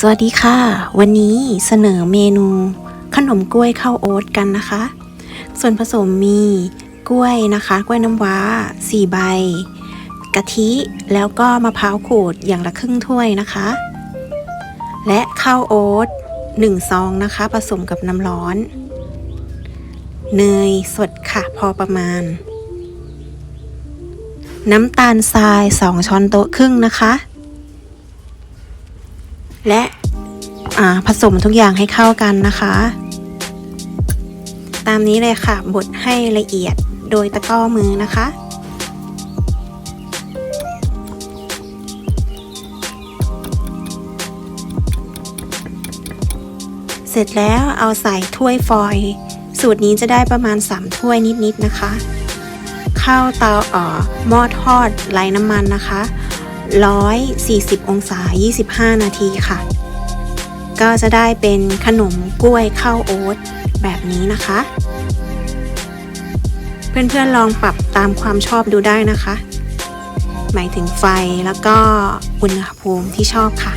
สวัสดีค่ะ วันนี้เสนอเมนู ขนมกล้วยข้าวโอ๊ตกันนะคะ ส่วนผสมมีกล้วยนะคะ กล้วยน้ำว้า 4 ใบ กะทิแล้วก็มะพร้าวขูดอย่างละครึ่งถ้วยนะคะ และข้าวโอ๊ต1ซองนะคะ ผสมกับน้ำร้อน เนยสดค่ะพอประมาณ น้ำตาลทราย 2 ช้อนโต๊ะครึ่งนะคะ และผสมทุกอย่างให้เข้ากันนะคะ ตามนี้เลยค่ะบดให้ละเอียดโดยตะก้อมือนะคะเสร็จแล้วเอาใส่ถ้วยฟอยล์สูตรนี้จะได้ประมาณ 3 ถ้วยนิดๆนะคะ เข้าเตาอ่อหม้อทอดไร้น้ำมันนะคะ 140 องศา 25 นาทีค่ะ ก็จะได้เป็นขนมกล้วยข้าวโอ๊ตแบบนี้นะคะ เพื่อนๆลองปรับตามความชอบดูได้นะคะ หมายถึงไฟแล้วก็อุณหภูมิที่ชอบค่ะ